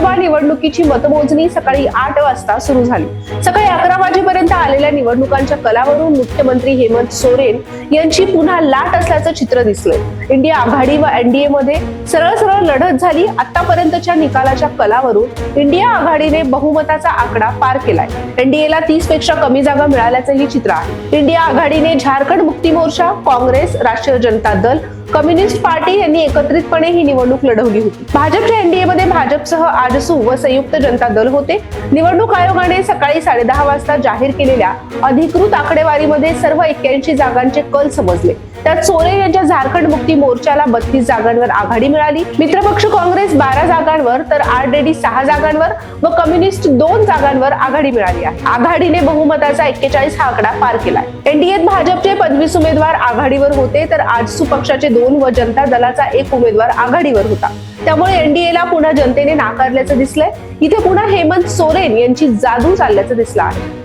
लोकसभा निवडणुकीची मतमोजणी सकाळी आठ वाजता सुरू झाली. सकाळी अकरा वाजेपर्यंत आलेल्या निवडणुकांच्या कलावरून मुख्यमंत्री हेमंत सोरेन यांची पुन्हा लाट असल्याचं चित्र दिसलंय. इंडिया आघाडी व एनडीए मध्ये सरळ सरळ लढत झाली. आतापर्यंतच्या निकालाच्या कलावरून इंडिया आघाडीने बहुमताचा आकडा पार केलाय. एनडीएला तीसपेक्षा कमी जागा मिळाल्याचंही चित्र आहे. इंडिया आघाडीने झारखंड मुक्ती मोर्चा काँग्रेस राष्ट्रीय जनता दल कम्युनिस्ट पार्टी यांनी एकत्रितपणे ही निवडणूक लढवली होती. भाजपच्या एनडीए मध्ये भाजपसह आजसू व संयुक्त जनता दल होते. निवडणूक आयोगाने सकाळी साडेदहा वाजता जाहीर केलेल्या अधिकृत आकडेवारीमध्ये सर्व एक्क्याऐंशी जागांचे कल समजले. तर सोरेन यांच्या झारखंड मुक्ती मोर्चाला बत्तीस जागांवर आघाडी मिळाली. मित्रपक्ष काँग्रेस बारा जागांवर तर आरडीडी सहा जागांवर व कम्युनिस्ट दोन जागांवर आघाडी मिळाली आहे. आघाडीने बहुमताचा एक्केचाळीस हा आकडा पार केला एनडीएत भाजपचे पंचवीस उमेदवार आघाडीवर होते तर आजसू पक्षाचे दोन व जनता दलाचा एक उमेदवार आघाडीवर होता. त्यामुळे एनडीएला पुन्हा जनतेने नाकारल्याचं दिसलंय. इथे पुन्हा हेमंत सोरेन यांची जादू चालल्याचं दिसलं आहे.